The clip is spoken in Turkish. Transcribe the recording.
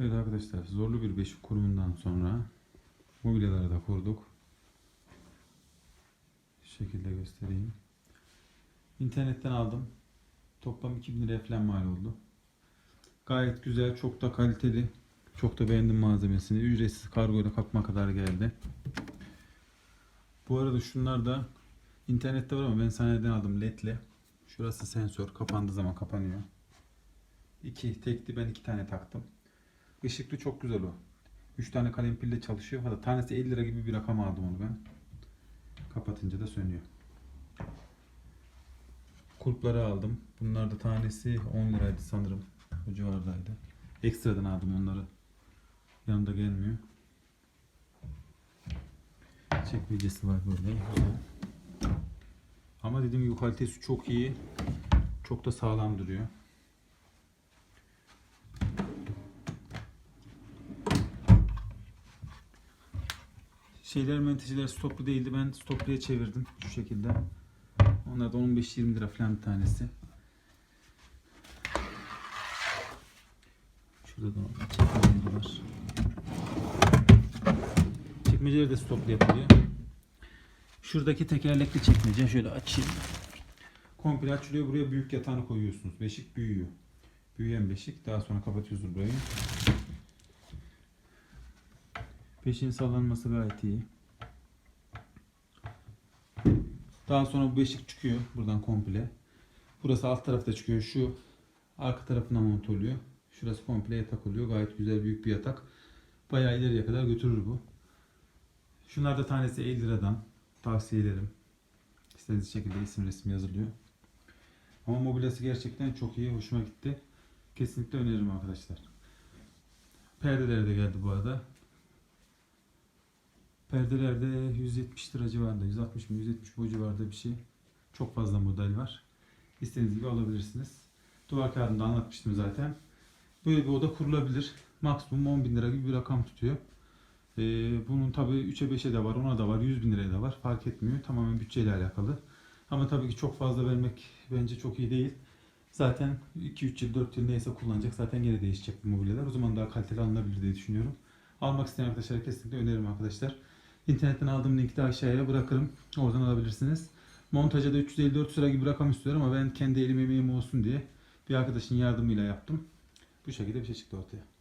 Evet arkadaşlar zorlu bir beşik kurumundan sonra mobilyaları da kurduk. Şu şekilde göstereyim. İnternetten aldım. Toplam 2000 liraya falan mal oldu. Gayet güzel, çok da kaliteli. Çok da beğendim malzemesini. Ücretsiz kargoyla kapma kadar geldi. Bu arada şunlar da internette var ama ben sahneden aldım ledle. Şurası sensör. Kapandığı zaman kapanıyor. İki tekli ben iki tane taktım. Işıklı çok güzel o. 3 tane kalem pille çalışıyor. Hatta tanesi 50 lira gibi bir rakam aldım onu ben. Kapatınca da sönüyor. Kulpları aldım. Bunlar da tanesi 10 liraydı sanırım. O civardaydı. Ekstradan aldım onları. Yanında gelmiyor. Çekmecesi var böyle. Ama dediğim gibi kalitesi çok iyi. Çok da sağlam duruyor. Şeyler menteşeler stoplu değildi. Ben stopluya çevirdim şu şekilde. Onlar da 15-20 lira falan bir tanesi. Şurada da çekmeceleri var. Çekmeceleri de stoplu yapılıyor. Şuradaki tekerlekli çekmece şöyle açayım. Komple açılıyor. Buraya büyük yatağını koyuyorsunuz. Beşik büyüyor. Büyüyen beşik. Daha sonra kapatıyorsunuz burayı. Beşiğin sallanması gayet iyi. Daha sonra bu beşik çıkıyor buradan komple. Burası alt tarafta çıkıyor. Şu arka tarafına monte oluyor. Şurası komple yatak oluyor. Gayet güzel büyük bir yatak. Bayağı ileriye kadar götürür bu. Şunlar da tanesi 50 liradan. Tavsiye ederim. İstediğiniz şekilde isim resim yazılıyor. Ama mobilyası gerçekten çok iyi. Hoşuma gitti. Kesinlikle öneririm arkadaşlar. Perdeleri de geldi bu arada. Perdelerde 170 lira civarında, 160 mı 170 bu civarda bir şey. Çok fazla model var. İstediğiniz gibi alabilirsiniz. Duvar kağıdında anlatmıştım zaten. Böyle bir oda kurulabilir. Maksimum 10 bin lira gibi bir rakam tutuyor. Ee, bunun tabi 3'e 5'e de var, 10'a da var, 100 bin liraya da var. Fark etmiyor. Tamamen bütçeyle alakalı. Ama tabii ki çok fazla vermek bence çok iyi değil. Zaten 2-3 yıl, 4 yıl neyse kullanacak. Zaten gene değişecek bu mobilyalar. O zaman daha kaliteli alınabilir diye düşünüyorum. Almak isteyen arkadaşlara kesinlikle öneririm arkadaşlar. İnternetten aldığım linki de aşağıya bırakırım. Oradan alabilirsiniz. Montaja da 350-400 lira gibi rakam istiyorum ama ben kendi elim emeğim olsun diye bir arkadaşın yardımıyla yaptım. Bu şekilde bir şey çıktı ortaya.